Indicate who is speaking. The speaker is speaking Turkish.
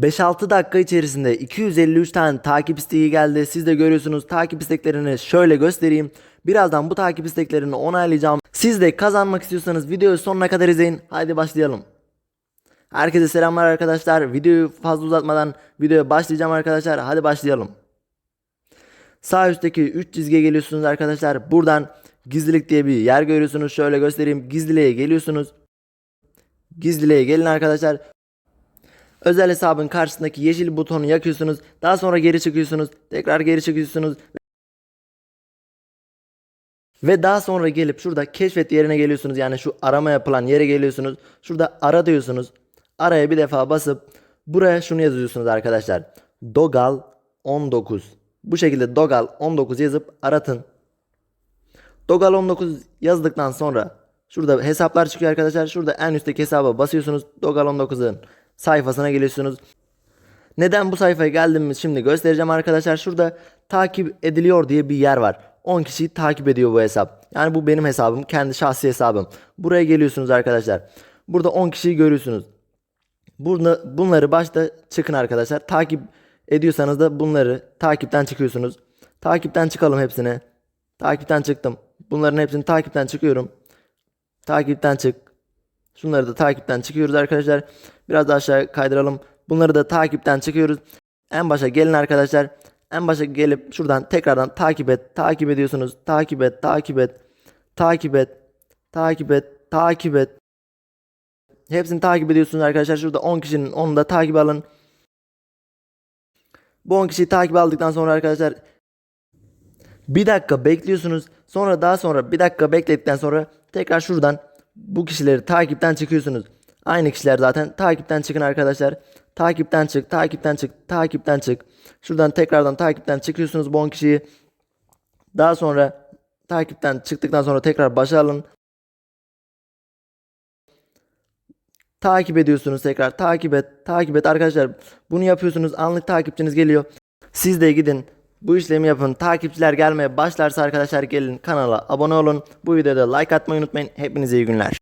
Speaker 1: 5-6 dakika içerisinde 253 tane takip isteği geldi. Siz de görüyorsunuz takip isteklerini şöyle göstereyim. Birazdan bu takip isteklerini onaylayacağım. Siz de kazanmak istiyorsanız videoyu sonuna kadar izleyin. Haydi başlayalım. Herkese selamlar arkadaşlar. Videoyu fazla uzatmadan videoya başlayacağım arkadaşlar. Hadi başlayalım. Sağ üstteki 3 çizgiye geliyorsunuz arkadaşlar. Buradan gizlilik diye bir yer görüyorsunuz. Şöyle göstereyim. Gizliliğe geliyorsunuz. Gizliliğe gelin arkadaşlar. Özel hesabın karşısındaki yeşil butonu yakıyorsunuz. Daha sonra geri çıkıyorsunuz. Tekrar geri çıkıyorsunuz. Ve daha sonra gelip şurada keşfet yerine geliyorsunuz. Yani şu arama yapılan yere geliyorsunuz. Şurada ara diyorsunuz. Araya bir defa basıp buraya şunu yazıyorsunuz arkadaşlar. Dogal 19. Bu şekilde Dogal 19 yazıp aratın. Dogal 19 yazdıktan sonra şurada hesaplar çıkıyor arkadaşlar. Şurada en üstteki hesaba basıyorsunuz. Dogal 19'un sayfasına geliyorsunuz. Neden bu sayfaya geldiğimi şimdi göstereceğim arkadaşlar. Şurada takip ediliyor diye bir yer var. 10 kişiyi takip ediyor bu hesap. Yani bu benim hesabım. Kendi şahsi hesabım. Buraya geliyorsunuz arkadaşlar. Burada 10 kişiyi görüyorsunuz. Burada bunları başta çıkın arkadaşlar. Takip ediyorsanız da bunları takipten çıkıyorsunuz. Takipten çıkalım hepsine. Takipten çıktım. Bunların hepsini takipten çıkıyorum. Takipten çık. Şunları da takipten çıkıyoruz arkadaşlar. Biraz daha aşağı kaydıralım. Bunları da takipten çıkıyoruz. En başa gelin arkadaşlar. En başa gelip şuradan tekrardan takip et. Takip ediyorsunuz. Takip et. Takip et. Takip et. Takip et. Takip et. Hepsini takip ediyorsunuz arkadaşlar. Şurada 10 kişinin 10'unu da takip alın. Bu 10 kişiyi takip aldıktan sonra arkadaşlar bir dakika bekliyorsunuz. Sonra daha sonra bir dakika bekledikten sonra tekrar şuradan bu kişileri takipten çıkıyorsunuz. Aynı kişiler zaten. Takipten çıkın arkadaşlar. Takipten çık, takipten çık, takipten çık. Şuradan tekrardan takipten çıkıyorsunuz bu 10 kişiyi. Daha sonra takipten çıktıktan sonra tekrar başa alın. Takip ediyorsunuz tekrar. Takip et, takip et arkadaşlar. Bunu yapıyorsunuz. Anlık takipçiniz geliyor. Siz de gidin. Bu işlemi yapın. Takipçiler gelmeye başlarsa arkadaşlar gelin kanala abone olun. Bu videoda like atmayı unutmayın. Hepinize iyi günler.